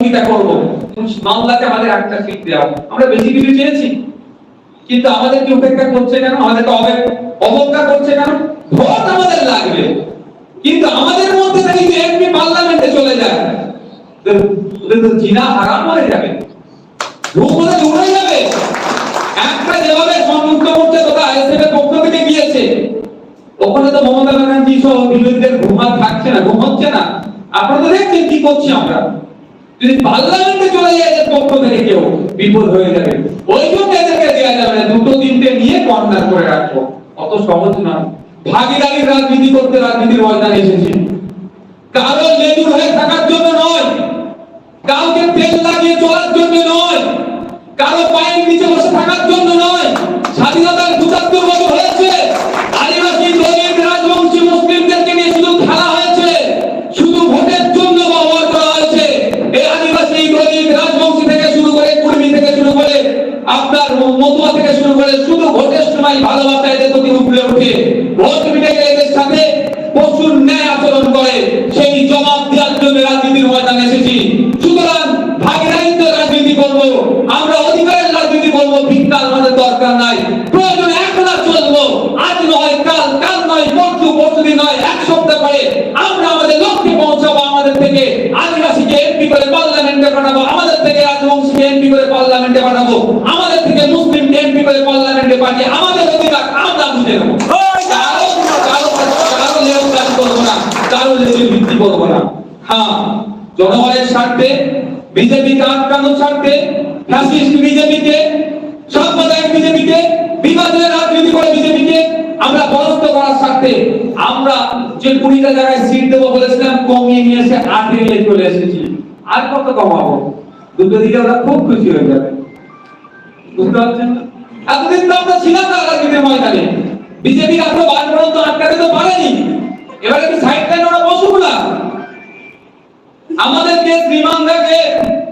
সহযোগিতা মামলাতে আমাদের একটা সিট দেওয়া আমরা বেশি কিছু চেয়েছি, কিন্তু উপেক্ষা করছে কেন? অবজ্ঞা করছে কেন? ভোট আমাদের লাগবে। কিন্তু আমাদের মধ্যে থেকে যদি এমপি পার্লামেন্টে চলে যায় হারাম হয়ে যাবে। রূপরে উড়ে যাবে। একটা যেভাবে সংযুক্ত এর পক্ষ থেকে গিয়েছে। ওখানে তো মমতা ব্যানার্জি সহ বিরোধীদের ঘুমাত থাকছে না ঘুমাচ্ছে না। আপনারা দেখছেন কি করছি আমরা। যদি পার্লামেন্টে চলে যায়, এদের পক্ষ থেকে কেউ বিপদ হয়ে যাবে। ওই জন্য এদেরকে দেওয়া যাবে না, দুটো তিনটে নিয়ে কর্নার করে রাখব। অত সহজ না ভাগিদারি রাজনীতি করতে রাজনীতির ময়দানে এসেছি। কারও লেজুর মতুয়া থেকে শুরু করে শুধু ভোটের সময় ভালোবাসা এদের প্রতি উপরে উঠে ভোট মিটে গেলে এদের সাথে পশুর ন্যায় আচরণ করে সেই জবাব দেওয়ার জন্য রাজনীতির ময়দানে এসেছি সুতরাং ভাগিদারিত্ব রাজনীতি করব আমরা অধিকারের রাজনীতি করব ভিক্ষার আমাদের দরকার নাই প্রয়োজনে একলা চলবো আজ নয় কাল কাল নয় পরশু পরশুদিন নয় এক সপ্তাহ পরে আমরা আমাদের লক্ষ্যে পৌঁছাবো আমাদের থেকে আদিবাসীকে এমপি করে পার্লামেন্টে পাঠাবো আমাদের থেকে রাজবংশীকে এমপি করে পার্লামেন্টে পাঠাবো আমাদের থেকে মুসলিমকে এমপি করে পার্লামেন্টে পাঠিয়ে আমাদের অধিকার আমরা বুঝে নেব কারও কারও কারও লেউ কাজ করব না কারও করব না। হ্যাঁ জনগণের স্বার্থে, বিজেপিকে আটকানোর স্বার্থে ফ্যাসিস্ট বিজেপিকে, সাম্প্রদায়িক বিজেপিকে, বিভাজনের রাজনীতি করে বিজেপিকে আমরা পরাস্ত করার স্বার্থে আমরা যে কুড়িটা জায়গায় সিট দেবো বলেছিলাম, কমিয়ে নিয়ে এসে আটে নিয়ে চলে এসেছি। আর কত কমাবো? দুটো দিকে আমরা খুব খুশি হয়ে যাবে। এতদিন তো আমরা ছিলাম না রাজনীতির ময়দানে। বিজেপি এত বার পর্যন্ত আটকাতে তো পারেনি। এবারে কি সাইড লাইন ওরা বসুক না আমাদেরকে শ্রীমানদাকে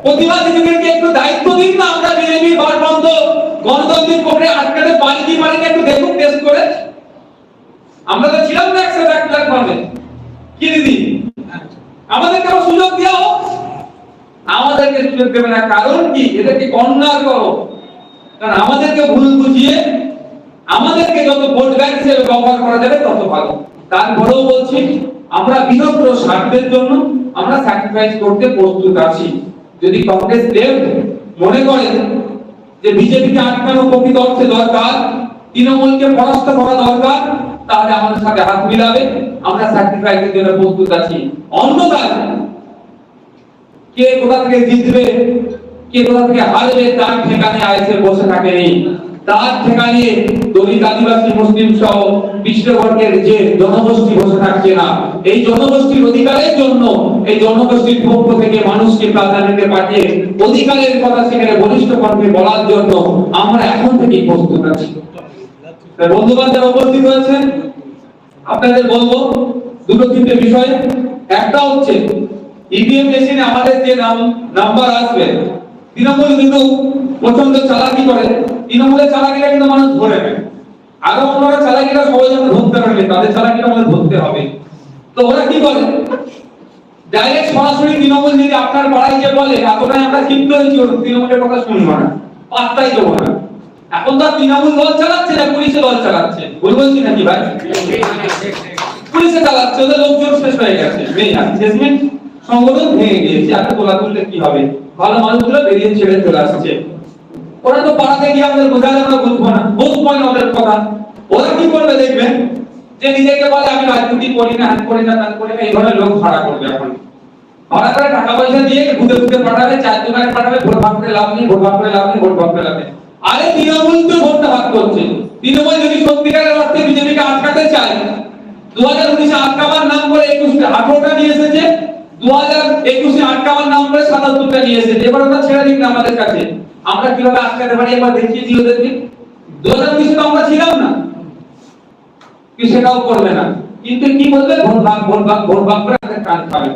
প্রতিবাদীদেরকে একটু দায়িত্ব দিন না, আমরা বিজেপি বার পর্যন্ত গণতান্ত্রিক প্রক্রিয়া আটকাতে পারি কি পারি একটু দেখুন টেস্ট করে। আমরা তো ছিলাম না একসাথে এক লাখ পাবে কি দিদি? আমাদেরকে আবার সুযোগ দেওয়া হোক। আমাদেরকে সুযোগ দেবে না। কারণ কি? এদেরকে কর্নার করো। কারণ আমাদেরকে ভুল বুঝিয়ে আমাদেরকে যত ভোট ব্যাংক হিসেবে ব্যবহার করা যাবে তত ভালো। তারপরেও বলছি, আমরা বিনম্র স্বার্থের জন্য আমরা স্যাক্রিফাইস করতে প্রস্তুত আছি। যদি কংগ্রেস লেফট মনে করে যে বিজেপিকে আটকানো প্রকৃত অর্থে দরকার, তৃণমূলকে পরাস্ত করা দরকার, তাহলে আমাদের সাথে হাত মিলাবে, আমরা স্যাক্রিফাইসের জন্য প্রস্তুত আছি। অন্যথায় কে কোথা থেকে জিতবে, কে কোথা থেকে হারবে, তার ঠিকানে আইসে বসে থাকেনি। তার ঠিকানে দলিত আদিবাসী, মুসলিম সহ বিশ্ববর্গের যে জনগোষ্ঠী বসে থাকছে না, এই জনগোষ্ঠীর অধিকারের জন্য, এই জনগোষ্ঠীর পক্ষ থেকে মানুষকে প্রাধান্যে পাঠিয়ে অধিকারের কথা সেখানে বলিষ্ঠ কণ্ঠে বলার জন্য আমরা এখন থেকেই প্রস্তুত আছি। বন্ধু বান্ধব উপস্থিত হয়েছেন, আপনাদের বলব দুটো তিনটে বিষয়। একটা হচ্ছে ইভিএম মেশিনে আমাদের যে নাম নাম্বার আসবে তৃণমূল কিন্তু প্রচণ্ড চালাকি করে। তৃণমূলের চালাকিরা কিন্তু মানুষ ধরে নেয়। আরও অন্যরা চালাকিরা সবাই যেন ধরতে পারবে, তাদের চালাকিটা আমাদের ধরতে হবে। তো ওরা কি করে? ডাইরেক্ট সরাসরি তৃণমূল যদি আপনার পাড়ায় গিয়ে বলে, এতটাই আমরা ক্ষিপ্ত হয়েছি তৃণমূলের কথা শুনব না, পাত্তাই দেবো না। এখন তো তৃণমূল দল চালাচ্ছে না, পুলিশে দল চালাচ্ছে। ভুল বলছি নাকি ভাই? পুলিশে চালাচ্ছে, ওদের লোকজন শেষ হয়ে গেছে। সংগঠন ভেঙে গিয়েছে। এত তোলা কি হবে? ভালো মানুষগুলো বেরিয়ে ছেড়ে চলে আসছে। ওরা তো পাড়াতে গিয়ে আমাদের বোঝালে আমরা বুঝব না। বুঝব না ওদের কথা। ওরা কি করবে দেখবেন যে নিজেকে বলে, আমি রাজনীতি করি না, হাত করি না তান করি না এই ধরনের লোক ভাড়া করবে এখন। ভাড়া করে টাকা পয়সা দিয়ে ঘুরে ঘুরে পাঠাবে চার দোকানে পাঠাবে, ভোট ভাগ করে লাভ নেই, ভোট ভাগ করে লাভ নেই, ভোট ভাগ করে লাভ নেই। আরে তৃণমূল তো ভোটটা ভাগ করছে। তৃণমূল যদি সত্যিকারের অর্থে বিজেপিকে আটকাতে চায় দু হাজার উনিশে আটকাবার নাম করে একুশে আঠারোটা নিয়ে এসেছে দু হাজার একুশে আটকাবার নাম করে এবার ছেড়ে দিন আমাদের কাছে। আমরা কীভাবে আটকাতে পারি একবার দেখিয়ে দিই ওদেরকে। দু হাজার তো আমরা ছিলাম না। কি সেটাও করবে না। কিন্তু কি বলবে? ভোট ভাগ ভোট ভাগ ভোট ভাগ করে আমাদের কান খাবে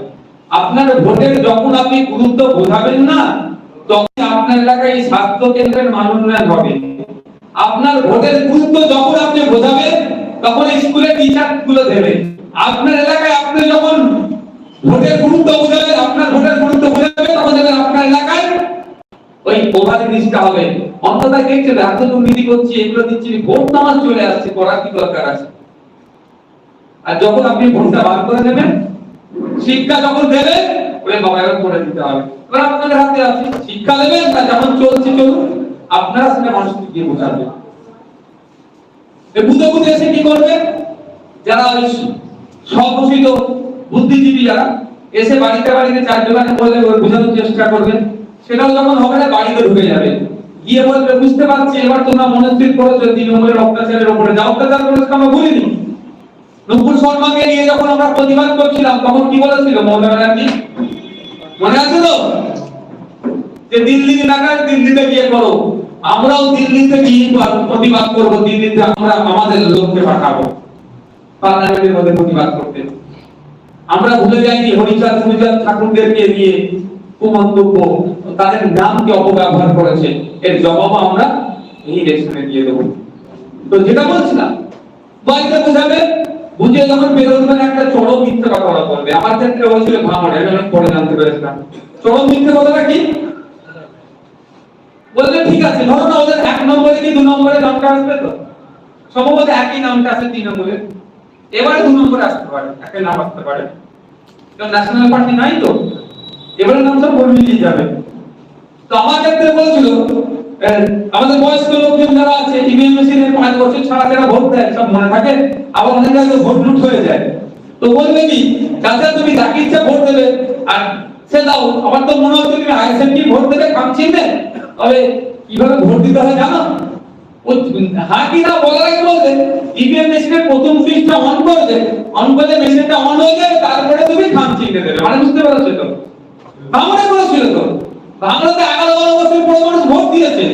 আপনার ভোটের যখন আপনি গুরুত্ব বোঝাবেন না, তখন আপনার এলাকায় স্বাস্থ্য কেন্দ্রের মান হবে। আপনার ভোটের গুরুত্ব যখন আপনি বোঝাবেন, তখন স্কুলে টিচারগুলো দেবে। আপনার এলাকায় আপনি যখন ভোটের গুরুত্ব বোঝাবেন আপনার ভোটের গুরুত্ব বোঝাবেন দেখবেন আপনার ওই ওভার ব্রিজটা হবে। অন্যথায় দেখছেন এত দুর্নীতি করছি, এগুলো দিচ্ছি, ভোট নামাজ চলে আসছে, করার কি দরকার আছে? আর যখন আপনি ভোটটা বার করে দেবেন শিক্ষা যখন দেবেন, ওই বাবা করে দিতে হবে। এবার আপনাদের হাতে আছে, শিক্ষা দেবেন না যেমন চলছে চলুন আপনারা সেটা মানুষকে গিয়ে বোঝাবেন। বুঝে বুঝে এসে কি করবে? যারা ওই স্বঘোষিত বুদ্ধিজীবী যারা এসে বাড়িতে বাড়িতে চার দোকানে বলে বোঝানোর চেষ্টা করবে। সেটাও যখন হবে না, বাড়িতে ঢুকে যাবে। গিয়ে বলবে, বুঝতে পারছি, এবার তোমরা মনস্থির করেছ তৃণমূলের অত্যাচারের উপরে যা অত্যাচার করেছে আমরা ভুলিনি। নুপুর শর্মাকে নিয়ে যখন আমরা প্রতিবাদ করছিলাম, তখন কি বলেছিল মমতা ব্যানার্জি? মনে আছে তো? যে দিল্লি এলাকায় দিল্লিতে গিয়ে করো। আমরাও দিল্লিতে গিয়ে প্রতিবাদ করব। দিল্লিতে আমরা আমাদের লোককে পাঠাবো। পার্লামেন্টের মধ্যে প্রতিবাদ করতে আমরা ভুলে যাইনি হরিচাঁদ হরিচাঁদ ঠাকুরদেরকে নিয়ে কুমন্তব্য, তাদের নামকে অপব্যবহার করেছে। এর জবাব আমরা এই ইলেকশনে দিয়ে দেবো। তো যেটা বলছিলাম বাড়িতে বুঝাবে বুঝে যখন বেরোবেন একটা চরম মিথ্যে কথা ওরা বলবে। আমার ক্ষেত্রে বলছিল ভাঙড়ে, আমি অনেক পরে জানতে পেরেছিলাম। চরম মিথ্যে কথাটা কি? বলবে, ঠিক আছে, ধরো না ওদের এক নম্বরে কি দু নম্বরে নামটা আসবে তো? সম্ভবত একই নামটা আছে তৃণমূলের এবারে দু নম্বরে আসতে পারে একই নাম আসতে পারে। ন্যাশনাল পার্টি নাই তো। এবারে নাম সব বদলিয়ে যাবে। তো আমার ক্ষেত্রে বলছিল আমাদের বয়স্ক লোকজন যারা আছে ইভিএম মেশিনের পাঁচ বছর ছাড়া যারা ভোট দেয়, সব মনে থাকে, আবার অনেক জায়গায় ভোট লুট হয়ে যায়। তো বলবে কি যাতে তুমি যাকে ইচ্ছা ভোট দেবে, আর সে দাও। আমার তো মনে হচ্ছে তুমি আইএসএমকে ভোট দেবে চিনবে। তবে কীভাবে ভোট দিতে হয় জানো? ও হ্যাঁ বলার আগে বলবে ইভিএম মেশিনের প্রথম সুইচটা অন করে দে অন করলে মেশিনটা অন হয়ে যাবে, তারপরে তুমি খাম চিনতে দেবে। মানে বুঝতে পারছ তো? বাংলা তো। বাংলাতে এগারো বারো বছর মানুষ ভোট দিয়েছে।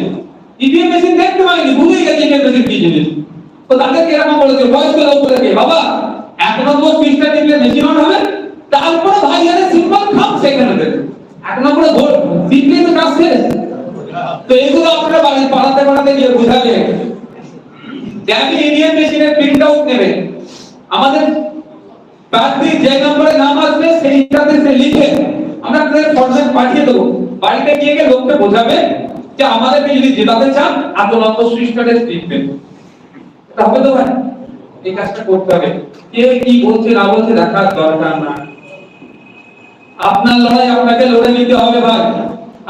ইভিএম মেশিন দেখতে পাইনি ভুলেই গেছে ইভিএম মেশিন কি জিনিস? তো তাদেরকে এরকম বলেছে? বয়স্ক লোকদেরকে বাবা এক নম্বর সুইচটা টিপলে মেশিন অন হবে? তারপরে ভাই আরে সিম্পল খাম সেখানে দেবে। এক নম্বরে ভোট টিপলে তো কাজ শেষ। তো এগুলো পাড়াতে পাড়াতে গিয়ে বোঝাবে দেখি ইভিএম মেশিনের প্রিন্ট আউট নেবে। আমাদের প্রার্থী যে নম্বরে নাম আসবে, সেইটাতে সে লিখে আমরা আপনাদের ফরম্যাট পাঠিয়ে দেবো। বাড়িতে গিয়ে গিয়ে লোককে বোঝাবে যে আমাদেরকে যদি জেতাতে চান, এত নম্বর সুইচটা লিখবেন হবে তো ভাই, এই কাজটা করতে হবে। কে কি বলছে, না বলছে, দেখার দরকার না। আপনার লড়াই আপনাকে লড়ে নিতে হবে ভাই।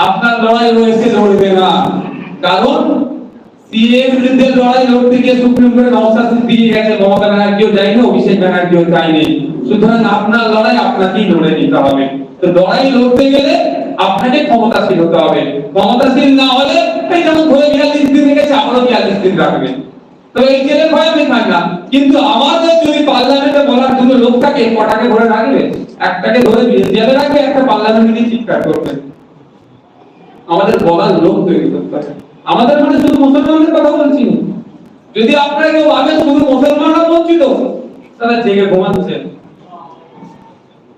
আপনার লড়াই রয়েছে, লড়বে না। কারণ লড়াই লড়তে গিয়ে সুপ্রিম কোর্টে সিদ্দিকী গেছে মমতা ব্যানার্জিও যায়নি অভিষেক ব্যানার্জিও যায়নি। সুতরাং আপনার লড়াই আপনাকেই লড়ে নিতে হবে। তো লড়াই লড়তে গেলে আপনাকে ক্ষমতাশীল হতে হবে। ক্ষমতাশীল না হলে এই যেমন ধরে বিয়াল্লিশ দিন রেখেছে আমারও বিয়াল্লিশ দিন তো এই জেলের ভয় আমি না। কিন্তু আমাদের যদি পার্লামেন্টে বলার দুটো লোক থাকে, কটাকে ধরে রাখবে? একটাকে ধরে জেলে রাখবে, একটা পার্লামেন্টে চিৎকার করবে। আমাদের বলার লোক তৈরি করতে হবে। আমাদের মানে শুধু মুসলমানদের কথা বলছি। যদি আপনারা কেউ ভাবেন শুধু মুসলমানরা বঞ্চিত, তাহলে জেগে ঘুমাচ্ছেন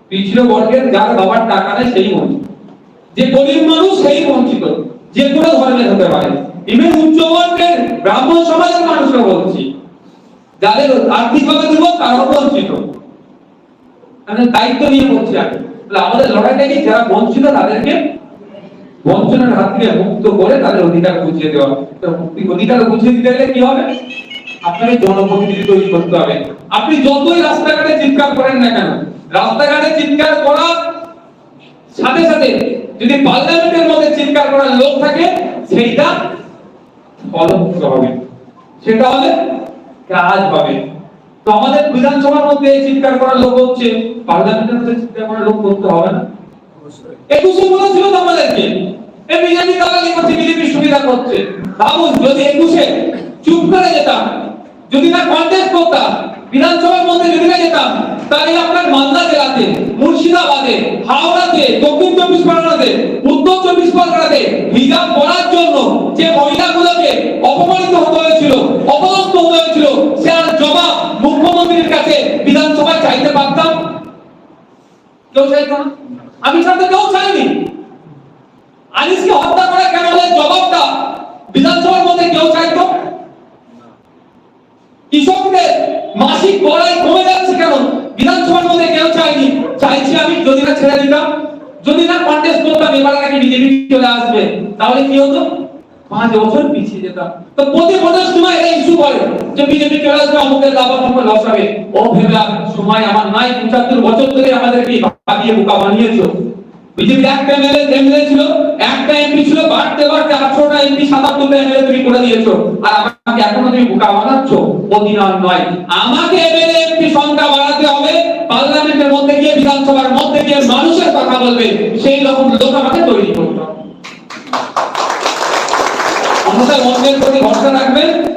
পিছিয়ে বর্গের যার বাবার টাকা নেই, সেই বঞ্চিত যে গরিব মানুষ, সেই বঞ্চিত। যে কোনো ধর্মের হতে পারে। ইভেন উচ্চ বর্গের ব্রাহ্মণ সমাজের মানুষরা বলছি যাদের আর্থিকভাবে দুর্বল, তারাও বঞ্চিত। দায়িত্ব নিয়ে বলছি আমি। আমাদের লড়াইটা কি? যারা বঞ্চিত, তাদেরকে বঞ্চনার হাত থেকে মুক্ত করে তাদের অধিকার বুঝিয়ে দেওয়া। অধিকার বুঝিয়ে দিতে গেলে কি হবে? আপনাকে জনপ্রতিনিধি তৈরি করতে হবে। আপনি যতই রাস্তাঘাটে চিৎকার করেন না কেন, রাস্তাঘাটে চিৎকার করার সাথে সাথে যদি পার্লামেন্টের মধ্যে চিৎকার করার লোক থাকে, সেইটা ফলপ্রসূ হবে। সেটা হলে কাজ পাবে তো আমাদের বিধানসভার মধ্যে চিৎকার করার লোক হচ্ছে, পার্লামেন্টের মধ্যে চিৎকার করার লোক করতে হবে না। একুশে বলেছিল তো আমাদেরকে। বিজেপি বিজেপি সুবিধা করছে যদি একুশে চুপ করে যেতাম, যদি না করতাম, বিধানসভার মধ্যে যদি না যেতাম, তাহলে আপনার মালদা জেলাতে, মুর্শিদাবাদে, হাওড়াতে, দক্ষিণ চব্বিশ পরগনাতে, উত্তর চব্বিশ পরগনাতে হিজাব পরার জন্য যে মহিলাগুলোকে অপমানিত হতে হয়েছিল, অপদস্থ হতে হয়েছিল সে আর জবাব মুখ্যমন্ত্রীর কাছে বিধানসভায় চাইতে পারতাম কেউ চাইতো না? আমি সাথে কেউ চাইনি। আনিসকে হত্যা করা কেন হলে জবাবটা বিধানসভার মধ্যে কেউ চাইতো? কৃষকদের মাসিক বড়াই কমে যাচ্ছে কেন বিধানসভার মধ্যে কেউ চাইনি। চাইছি আমি, যদি না ছেড়ে দিতাম, যদি না কন্টেস্ট করতাম, এবার নাকি বিজেপি চলে আসবে? তাহলে কি হতো? পাঁচ বছর পিছিয়ে যেতাম। তো প্রতি ভোটের সময় এটা ইস্যু করে যে বিজেপি চলে আসবে, অমুকের দাবা অমুকের লস হবে। ও ভেবে সময় আমার নাই পঁচাত্তর বছর ধরে আমাদেরকে ভাবিয়ে বোকা বানিয়েছো। বিজেপি একটা এমএলএ এমএলএ ছিল, একটা এমপি ছিল, বাড়তে বাড়তে আঠারোটা এমপি সাতাত্তরটা এমএলএ তুমি করে দিয়েছ। আর আমাকে এখনও তুমি বোকা বানাচ্ছ? অধিনয় নয়। আমাকে এমএলএ এমপি সংখ্যা বাড়াতে হবে। পার্লামেন্টের মধ্যে গিয়ে, বিধানসভার মধ্যে গিয়ে মানুষের কথা বলবে। সেই রকম লোক আমাকে তৈরি করতে হবে। আমাদের অন্যের প্রতি ভরসা রাখবেন।